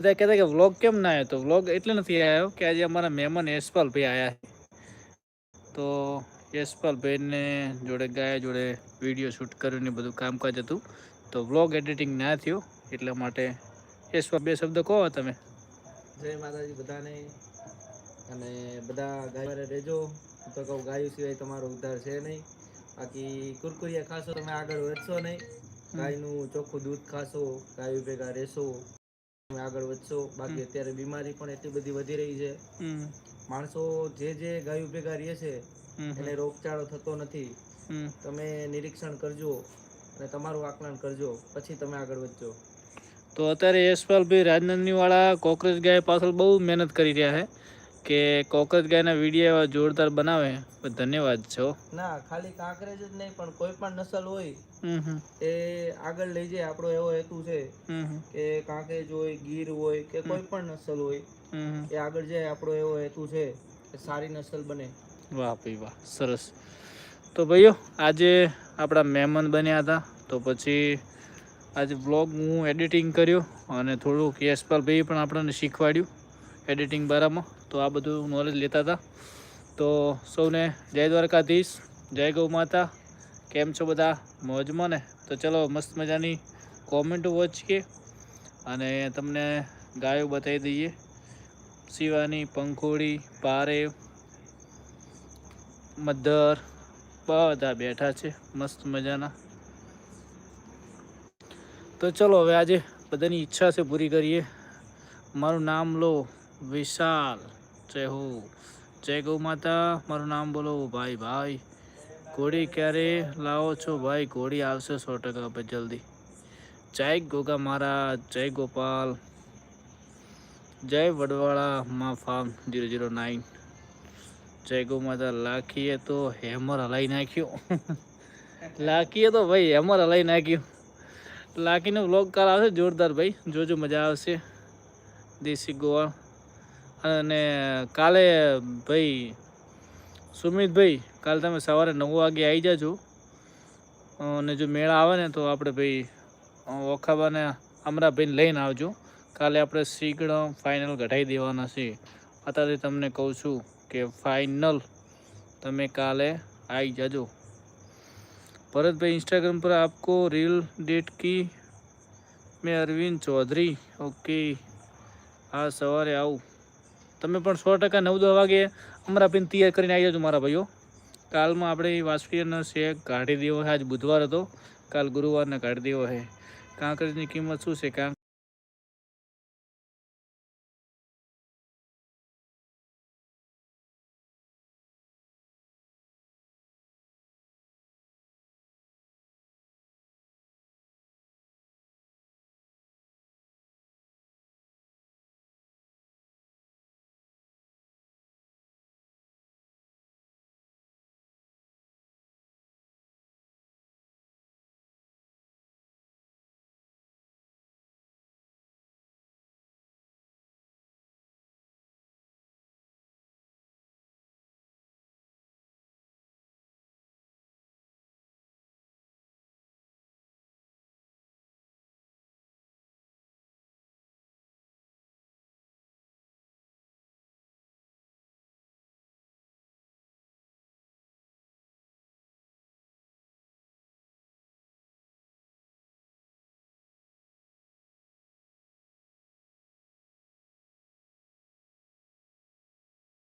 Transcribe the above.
બધા કહેતા કે વ્લોગ કેમ ના આવ્યો? તો વ્લોગ એટલે નથી આવ્યો કે આજે અમારા મહેમાન યશપાલભાઈ આવ્યા છે. તો યશપાલભાઈને જોડે ગાય જોડે વીડિયો શૂટ કર્યું ને બધું કામકાજ હતું. તો વ્લોગ એડિટિંગ ના થયું એટલા માટે યશપાલ બે શબ્દ કહો તમે. જય માતાજી બધાને. અને બધા ગાય રહેજો હું તો કહું ગાયું સિવાય તમારો ઉદ્ધાર છે નહીં. બાકી કુરકુરિયા ખાશો તમે આગળ વધશો નહીં. ગાયનું ચોખ્ખું દૂધ ખાશો ગાયું ભેગા રહેશો. આગળ વધશો. બાકી અત્યારે બીમારી પણ એટલી બધી વધી રહી છે. માણસો જે જે ગાયું ભેગા રહે છે એને રોગચાળો થતો નથી. તમે નિરીક્ષણ કરજો અને તમારું આકલન કરજો. પછી તમે આગળ વધજો. તો અત્યારે યશપાલભાઈ રાજનંદની વાળા કોકરેજ ગાય પાછળ બહુ મહેનત કરી રહ્યા છે. કે કોકજ ગાયના વીડિયો એવા જોરદાર બનાવે ધન્યવાદ છો ના ખાલી કાંકરેજ જ નહીં પણ કોઈ પણ નસલ હોય એ આગળ લઈ જાય આપણો એવો હેતુ છે કે કાંકરેજ હોય ગીર હોય કે કોઈ પણ નસલ હોય. એ આગળ જાય આપણો એવો હેતુ છે કે સારી નસલ બને. વાહ ભાઈ વાહ સરસ. તો ભાઈઓ આજે આપણા મહેમાન બન્યા હતા તો પછી આજે વ્લોગ હું એડિટિંગ કર્યો અને થોડુંક યશપાલભાઈ પણ આપણને શીખવાડ્યું. એડિટિંગ બારામાં. તો આ બધું નોલેજ લેતા હતા. તો સૌને જય દ્વારકાધીશ, જય ગૌ માતા. કેમ છો બધા? મોજમાં ને? તો ચલો મસ્ત મજાની કોમેન્ટો વોચીએ અને તમને ગાયો બતાવી દઈએ. શિવાની, પંખોડી, પારેવ, મધર, બધા બેઠા છે મસ્ત મજાના. તો ચલો હવે આજે બધાની ઈચ્છા છે પૂરી કરીએ. મારું નામ લો વિશાલ. જય હો. જય ગૌ માતા મારું નામ બોલો ભાઈ ભાઈ. ઘોડી ક્યારે લાવો છો ભાઈ? ઘોડી આવશે સો ટકા જલ્દી. જય ગોગા મહારાજ, જય ગોપાલ. જય વડવાળા, મા ફાર્મ જીરો જીરો નાઇન. જય ગૌ માતા લાખીએ તો હેમર હલાઈ નાખ્યો. લાખીએ તો ભાઈ હેમર હલાઈ નાખ્યું. લાખીનો વ્લોગ કાલ આવશે જોરદાર ભાઈ. જોજો મજા આવશે. દેશી ગોળ અને કાલે ભાઈ, સુમિતભાઈ, કાલે તમે સવારે નવ વાગે આવી જાજો. અને જો મેળા આવે ને તો આપણે ભાઈ ઓખાબાને અમરાભાઈને લઈને આવજો. કાલે આપણે શીઘ્ર ફાઇનલ ઘટાઈ દેવાના છે. અત્યારે તમને કહું છું કે ફાઇનલ તમે કાલે આવી જાજો. ભરતભાઈ ઇન્સ્ટાગ્રામ પર આપકો રીલ ડેટ કી મેં અરવિંદ ચૌધરી. ઓકે હા, સવારે આવું. તમે પણ સો ટકા નવ દસ વાગે અમારા પિન તૈયાર કરીને આવી જાજો મારા ભાઈઓ. કાલમાં આપણે વાસપીયનો શેક કાઢી દેવો છે. આજ બુધવાર હતો. કાલ ગુરુવારને કાઢી દેવો છે. કાંકરીની કિંમત શું છે? કાંક